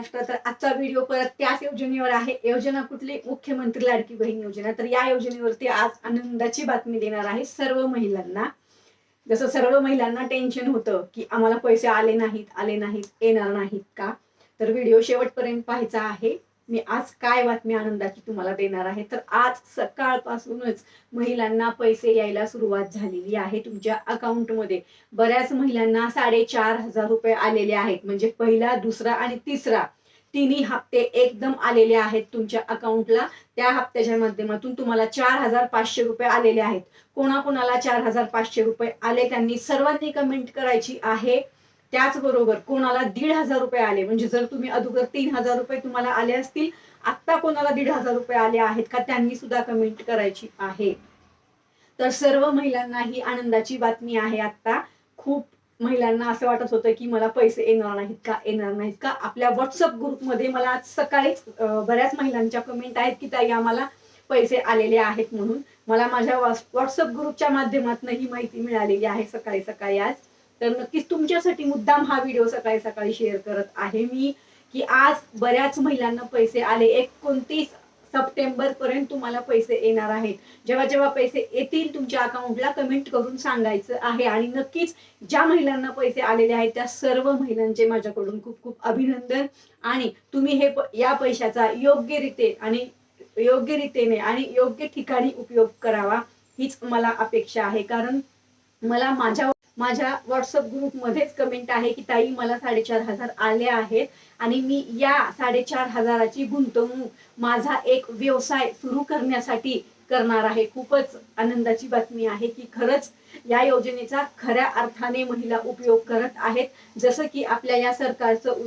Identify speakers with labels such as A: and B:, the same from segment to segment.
A: महाराष्ट्र तर आजचा व्हिडिओ परत त्याच योजनेवर आहे. योजना कुठली? मुख्यमंत्री लाडकी बहीण योजना. तर या योजनेवरती आज आनंदाची बातमी देणार आहे सर्व महिलांना. जसं सर्व महिलांना टेन्शन होतं की आम्हाला पैसे आले नाहीत आले नाहीत येणार नाहीत का? तर व्हिडिओ शेवटपर्यंत पाहायचा आहे. मी आज काय बातमी आनंदाची तुम्हाला देणार आहे? तर आज सकाळपासूनच महिलांना पैसे यायला सुरुवात झालेली आहे तुमच्या अकाउंटमध्ये. बऱ्याच महिलांना साडेचार हजार रुपये आलेले आहेत. म्हणजे पहिला दुसरा आणि तिसरा तिन्ही हप्ते एकदम आलेले आहेत तुमच्या अकाउंटला. त्या हप्त्याच्या माध्यमातून तुम्हाला चार हजार पाचशे रुपये आलेले आहेत. कोणाकोणाला चार हजार पाचशे रुपये आले? त्यांनी सर्वांनी कमेंट करायची आहे. त्याचबरोबर कोणाला दीड हजार रुपये आले म्हणजे जर तुम्ही अगोदर तीन हजार रुपये तुम्हाला आले असतील आत्ता कोणाला दीड हजार रुपये आले आहेत का त्यांनी सुद्धा कमेंट करायची आहे. तर सर्व महिलांना ही आनंदाची बातमी आहे आता खूप महिलांना असं वाटत होतं की मला पैसे येणार नाहीत का येणार नाहीत का? आपल्या व्हॉट्सअप ग्रुपमध्ये मला आज सकाळीच बऱ्याच महिलांच्या कमेंट आहेत की ताई आम्हाला पैसे आलेले आहेत म्हणून. मला माझ्या व्हॉट्सअप ग्रुपच्या माध्यमातून ही माहिती मिळालेली आहे सकाळी सकाळी आज. तर नक्कीच तुमच्यासाठी मुद्दाम हा व्हिडिओ सकाळी सकाळी शेअर करत आहे मी की आज बऱ्याच महिलांना पैसे आले. एकोणतीस सप्टेंबर पर्यंत तुम्हाला पैसे येणार आहेत. जेव्हा जेव्हा पैसे येतील तुमच्या अकाउंटला कमेंट करून सांगायचं आहे. आणि नक्कीच ज्या महिलांना पैसे आलेले आहेत त्या सर्व महिलांचे माझ्याकडून खूप खूप अभिनंदन. आणि तुम्ही हे या पैशाचा योग्यरीते आणि योग्य रीतीने आणि योग्य ठिकाणी उपयोग करावा हीच मला अपेक्षा आहे. कारण मला माझ्या माझ्या व्हॉट्सअप ग्रुपमध्येच कमेंट आहे की ताई मला साडेचार हजार आले आहेत आणि मी या साडेचार हजाराची गुंतवणूक माझा एक व्यवसाय सुरू करण्यासाठी करणार आहे. खूपच आनंदाची बातमी आहे की खरंच या योजनेचा खऱ्या अर्थाने महिला उपयोग करत आहेत. जसं की आपल्या या सरकारचं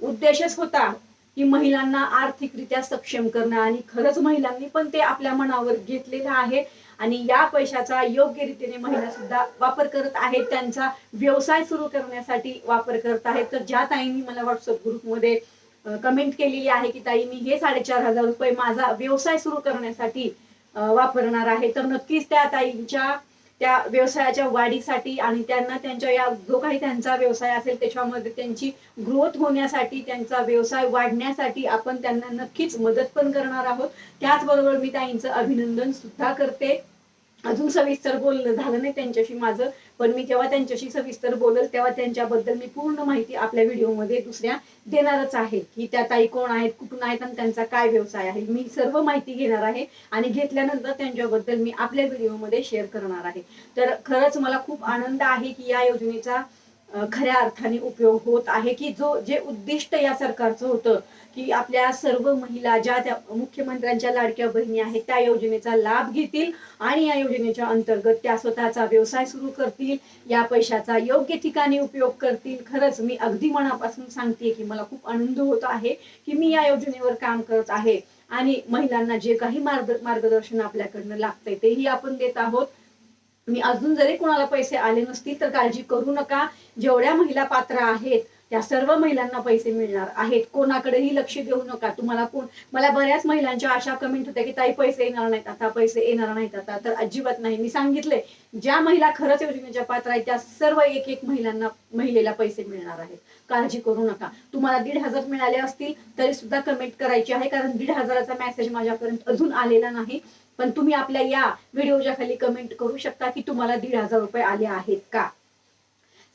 A: उद्देशच होता की महिलांना आर्थिकरित्या सक्षम करणं आणि खरंच महिलांनी पण ते आपल्या मनावर घेतलेलं आहे. आणि या पैशाचा योग्य रीतीने महिला सुद्धा वापर करत आहेत. त्यांचा व्यवसाय सुरू करण्यासाठी वापर करत आहेत. तर ज्या ताईंनी मला व्हॉट्सअप ग्रुपमध्ये कमेंट केलेली आहे की ताई मी हे साडेचार हजार रुपये माझा व्यवसाय सुरू करण्यासाठी वापरणार आहे. तर नक्कीच त्या ताईंच्या त्या व्यवसायाच्या वाढीसाठी आणि त्यांना त्यांच्या या जो काही त्यांचा व्यवसाय असेल त्याच्यामध्ये त्यांची ग्रोथ होण्यासाठी त्यांचा व्यवसाय वाढण्यासाठी आपण त्यांना नक्कीच मदत पण करणार आहोत. त्याचबरोबर मी ताईंचं अभिनंदन सुद्धा करते. अजून सविस्तर बोलणं झालं नाही त्यांच्याशी माझं. पण मी जेव्हा त्यांच्याशी सविस्तर बोलल तेव्हा त्यांच्याबद्दल मी पूर्ण माहिती आपल्या व्हिडिओमध्ये दुसऱ्या देणारच आहे की त्या ताई कोण आहेत कुठून आहेत आणि त्यांचा काय व्यवसाय आहे. मी सर्व माहिती घेणार आहे आणि घेतल्यानंतर त्यांच्याबद्दल मी आपल्या व्हिडिओमध्ये शेअर करणार आहे. तर खरंच मला खूप आनंद आहे की या योजनेचा खऱ्या अर्थाने उपयोग होत आहे की जो जे उद्दिष्ट या सरकारचं होतं की आपल्या सर्व महिला ज्या त्या मुख्यमंत्र्यांच्या लाडक्या बहिणी आहेत त्या योजनेचा लाभ घेतील आणि या योजनेच्या अंतर्गत त्या स्वतःचा व्यवसाय सुरू करतील या पैशाचा योग्य ठिकाणी उपयोग करतील. खरंच मी अगदी मनापासून सांगते की मला खूप आनंद होत आहे की मी या योजनेवर काम करत आहे आणि महिलांना जे काही मार्ग मार्गदर्शन आपल्याकडनं लागतंय तेही आपण देत आहोत. मी अजून जरी कोणाला पैसे आले नसतील तर काळजी करू नका. जेवढ्या महिला पात्र आहेत त्या सर्व महिलांना पैसे मिळणार आहेत. कोणाकडेही लक्ष देऊ नका. तुम्हाला कोण मला बऱ्याच महिलांच्या अशा कमेंट होत्या की ताई पैसे येणार नाहीत आता पैसे येणार नाहीत आता. तर अजिबात नाही. मी सांगितले ज्या महिला खरंच योजनेच्या पात्र आहेत त्या सर्व एक एक महिलांना महिलेला पैसे मिळणार आहेत. काळजी करू नका. तुम्हाला दीड हजार मिळाले असतील तरी सुद्धा कमेंट करायची आहे कारण दीड हजाराचा मेसेज माझ्यापर्यंत अजून आलेला नाही. पण तुम्ही आपल्या या व्हिडिओच्या खाली कमेंट करू शकता की तुम्हाला दीड हजार रुपये आले आहेत का?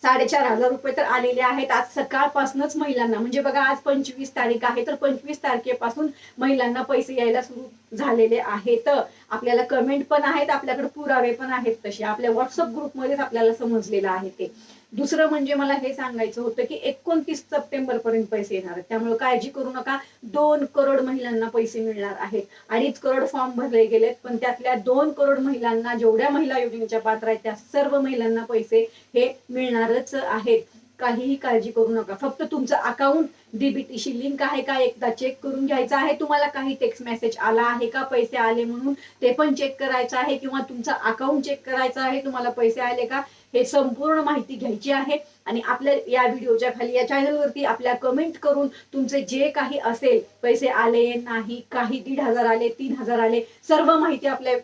A: साडेचार हजार रुपये तर आलेले आहेत आज सकाळपासूनच महिलांना. म्हणजे बघा आज पंचवीस तारीख आहे तर पंचवीस तारखेपासून महिलांना पैसे यायला सुरू झालेले आहेत. आपल्याला कमेंट पण आहेत आपल्याकडे पुरावे पण आहेत तसे. आपल्या व्हॉट्सअप ग्रुपमध्येच आपल्याला समजलेलं आहे ते. दुसरं म्हणजे मला हे सांगायचं होतं की एकोणतीस सप्टेंबर पर्यंत पैसे येणार आहेत. त्यामुळे काळजी करू नका. दोन करोड महिलांना पैसे मिळणार आहेत. अडीच करोड फॉर्म भरले गेलेत पण त्यातल्या दोन करोड महिलांना जेवढ्या महिला योजनेच्या पात्र आहेत त्या सर्व महिलांना पैसे हे मिळणारच आहेत. काहीही काळजी करू नका. फक्त तुमचं अकाउंट डीबीटीशी लिंक आहे का एकदा चेक करून घ्यायचं आहे? तुम्हाला काही टेक्स्ट मेसेज आला आहे का? पैसे आले म्हणून ते पण चेक करायचं आहे किंवा तुमचं अकाउंट चेक करायचं आहे तुम्हाला पैसे आले का? हे संपूर्ण माहिती घ्यायची आहे. आणि आपल्या या व्हिडिओच्या खाली या चॅनलवरती आपल्या कमेंट करून तुमचे जे काही असेल पैसे आले नाही काही दीड हजार आले तीन हजार आले सर्व माहिती आपल्या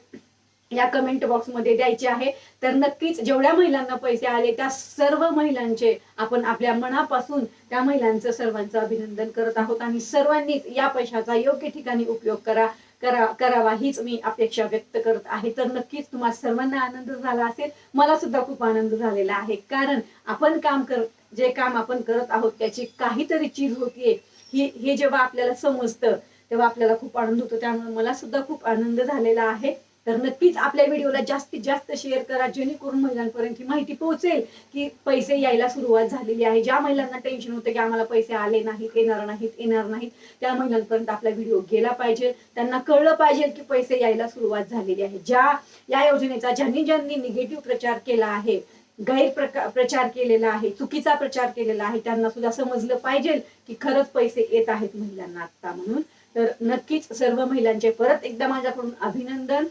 A: या कमेंट बॉक्समध्ये द्यायचे आहे. तर नक्कीच जेवढ्या महिलांना पैसे आले त्या सर्व महिलांचे आपण आपल्या मनापासून त्या महिलांचं सर्वांचं अभिनंदन करत आहोत. आणि सर्वांनीच या पैशाचा योग्य ठिकाणी उपयोग करा करा करावा हीच मी अपेक्षा व्यक्त करत आहे. तर नक्कीच तुम्हाला सर्वांना आनंद झाला असेल. मला सुद्धा खूप आनंद झालेला आहे. कारण आपण काम कर जे काम आपण करत आहोत त्याची काहीतरी चीज होतीये. ही हे जेव्हा आपल्याला समजतं तेव्हा आपल्याला खूप आनंद होतो. त्यामुळे मला सुद्धा खूप आनंद झालेला आहे. तर नक्कीच आपल्या व्हिडिओला जास्तीत जास्त शेअर करा जेणेकरून महिलांपर्यंत ही माहिती पोहोचेल की पैसे यायला सुरुवात झालेली आहे. ज्या महिलांना टेन्शन होतं की आम्हाला पैसे आले नाहीत येणार नाहीत येणार नाहीत त्या महिलांपर्यंत आपला व्हिडिओ गेला पाहिजे. त्यांना कळलं पाहिजे की पैसे यायला सुरुवात झालेली आहे. ज्या या योजनेचा ज्यांनी ज्यांनी निगेटिव्ह प्रचार केला आहे गैरप्रकार प्रचार केलेला आहे चुकीचा प्रचार केलेला आहे त्यांना सुद्धा समजलं पाहिजे की खरंच पैसे येत आहेत महिलांना आता म्हणून. तर नक्कीच सर्व महिलांचे परत एकदा माझ्याकडून अभिनंदन.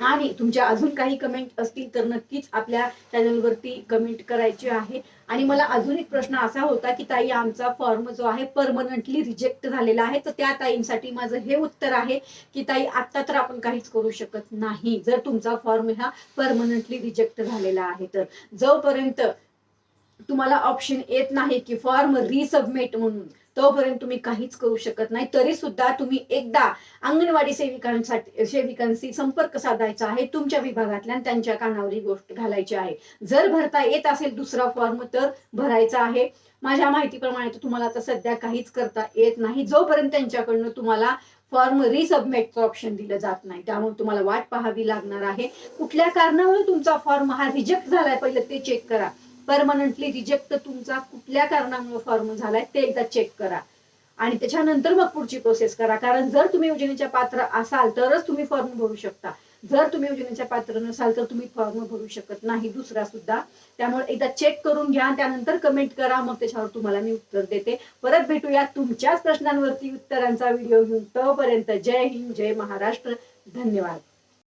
A: आणि तुमच्या अजून काही कमेंट असतील तर नक्कीच आपल्या चॅनलवरती कमेंट करायची आहे आणि मला अजून एक प्रश्न असा होता की ताई आमचा फॉर्म जो आहे परमनंटली रिजेक्ट झालेला आहे. तर त्या ताईंसाठी माझं हे उत्तर आहे की ताई आता तर आपण काहीच करू शकत नाही. जर तुमचा फॉर्म हा परमनंटली रिजेक्ट झालेला आहे तर. जोपर्यंत तुम्हाला ऑप्शन येत नाही की फॉर्म रिसबमिट म्हणून तोपर्यंत तुम्ही काहीच करू शकत नाही. तरी सुद्धा तुम्ही एकदा अंगणवाडी सेविकांसाठी सेविकांशी संपर्क साधायचा आहे तुमच्या विभागातल्या त्यांच्या कानावर ही गोष्ट घालायची आहे. जर भरता येत असेल दुसरा फॉर्म तर भरायचा आहे. माझ्या माहितीप्रमाणे तर तुम्हाला आता सध्या काहीच करता येत नाही. जोपर्यंत त्यांच्याकडनं तुम्हाला फॉर्म रिसबमिटचं ऑप्शन दिलं जात नाही त्यामुळे तुम्हाला वाट पाहावी लागणार आहे. कुठल्या कारणामुळे तुमचा फॉर्म हा रिजेक्ट झालाय पहिलं ते चेक करा. परमनंटली रिजेक्ट तुमचा कुठल्या कारणामुळे फॉर्म झालाय ते एकदा चेक करा. आणि त्याच्यानंतर मग पुढची प्रोसेस करा. कारण जर तुम्ही योजनेच्या पात्र असाल तरच तुम्ही फॉर्म भरू शकता. जर तुम्ही योजनेच्या पात्र नसाल तर तुम्ही फॉर्म भरू शकत नाही. दुसरा सुद्धा. त्यामुळे एकदा चेक करून घ्या. त्यानंतर कमेंट करा. मग त्याच्यावर तुम्हाला मी उत्तर देते. परत भेटूया तुमच्याच प्रश्नांवरती उत्तरांचा व्हिडिओ घेऊन. तोपर्यंत जय हिंद जय महाराष्ट्र. धन्यवाद.